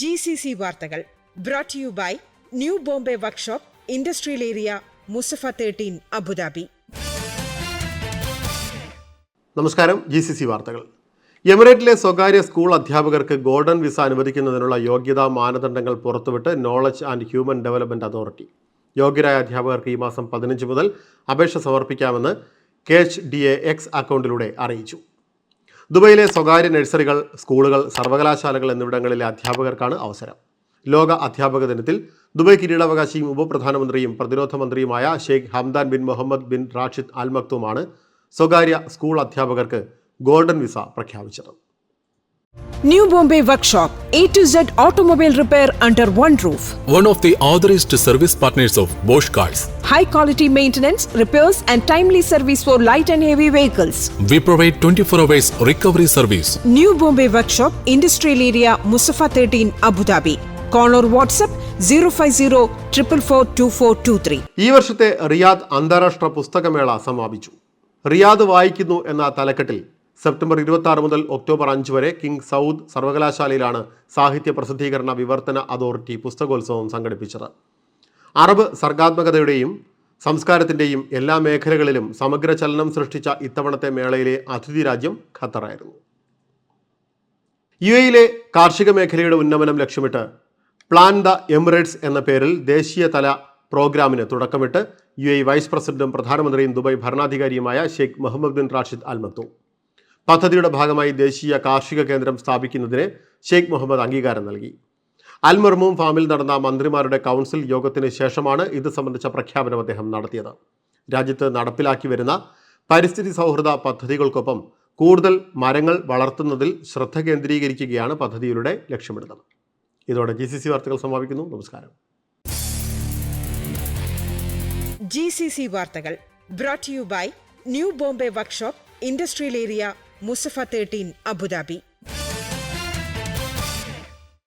G C C വാർത്തകൾ brought you by new Bombay workshop industrial area Mussafah thirteen Abu Dhabi നമസ്കാരം G C C വാർത്തകൾ. എമിറേറ്റിലെ സ്വകാര്യ school അധ്യാപകർക്ക് golden visa അനുവദിക്കുന്നതിനുള്ള യോഗ്യതാ മാനദണ്ഡങ്ങൾ പുറത്തുവിട്ട് knowledge and human development authority യോഗ്യരായ അധ്യാപകർക്ക് ഈ മാസം പതിനഞ്ച് മുതൽ അപേക്ഷ സമർപ്പിക്കാമെന്ന് K H D A X അക്കൗണ്ടിലൂടെ അറിയിച്ചു. ദുബൈയിലെ സ്വകാര്യ നഴ്സറികൾ സ്കൂളുകൾ സർവകലാശാലകൾ എന്നിവിടങ്ങളിലെ അധ്യാപകർക്കാണ് അവസരം. ലോക അധ്യാപക ദിനത്തിൽ ദുബൈ കിരീടാവകാശിയും ഉപപ്രധാനമന്ത്രിയും പ്രതിരോധ മന്ത്രിയുമായ Sheikh Hamdan bin Mohammed bin Rashid Al മക്തുമാണ് സ്വകാര്യ സ്കൂൾ അധ്യാപകർക്ക് ഗോൾഡൻ വിസ പ്രഖ്യാപിച്ചത്. New Bombay workshop A to Z automobile repair under one roof one of the authorized service partners of Bosch Cars. High quality maintenance repairs, and timely service for light and heavy vehicles we provide 24 hours recovery service. New Bombay Workshop, Industrial Area, Mustafa 13, Abu Dhabi. കോണോർ WhatsApp zero five zero triple four two four two three ഈ വർഷത്തെ Riyadh അന്താരാഷ്ട്ര പുസ്തകമേള സമാപിച്ചു Riyadh വായിക്കുന്നു എന്ന തലക്കെട്ടിൽ September ഇരുപത്തി ആറ് മുതൽ ഒക്ടോബർ അഞ്ച് വരെ കിങ് സൗദ് സർവകലാശാലയിലാണ് സാഹിത്യ പ്രസിദ്ധീകരണ വിവർത്തന അതോറിറ്റി പുസ്തകോത്സവം സംഘടിപ്പിച്ചത് അറബ് സർഗാത്മകതയുടെയും സംസ്കാരത്തിന്റെയും എല്ലാ മേഖലകളിലും സമഗ്ര ചലനം സൃഷ്ടിച്ച ഇത്തവണത്തെ മേളയിലെ അതിഥി രാജ്യം ഖത്തറായിരുന്നു. യു എയിലെ കാർഷിക മേഖലയുടെ ഉന്നമനം ലക്ഷ്യമിട്ട് പ്ലാൻ ദ എമിറേറ്റ്സ് എന്ന പേരിൽ ദേശീയതല പ്രോഗ്രാമിന് തുടക്കമിട്ട് യു എ വൈസ് പ്രസിഡന്റും പ്രധാനമന്ത്രിയും Dubai ഭരണാധികാരിയുമായ Sheikh Mohammed bin Rashid Al പദ്ധതിയുടെ ഭാഗമായി ദേശീയ കാർഷിക കേന്ദ്രം സ്ഥാപിക്കുന്നതിന് ഷെയ്ഖ് മുഹമ്മദ് അംഗീകാരം നൽകി. അൽ മർമൂം ഫാമിൽ നടന്ന മന്ത്രിമാരുടെ കൗൺസിൽ യോഗത്തിന് ശേഷമാണ് ഇത് സംബന്ധിച്ച പ്രഖ്യാപനം അദ്ദേഹം നടത്തിയത്. രാജ്യത്ത് നടപ്പിലാക്കി വരുന്ന പരിസ്ഥിതി സൗഹൃദ പദ്ധതികൾക്കൊപ്പം കൂടുതൽ മരങ്ങൾ വളർത്തുന്നതിൽ ശ്രദ്ധ കേന്ദ്രീകരിക്കുകയാണ് പദ്ധതിയിലൂടെ ലക്ഷ്യമിടുന്നത്. ഇതോടെ ജി സി സി വാർത്തകൾ സമാപിക്കുന്നു. നമസ്കാരം. ജി സി സി വാർത്തകൾ brought you by new Bombay workshop industrial area Mussafah thirteen Abu Dhabi.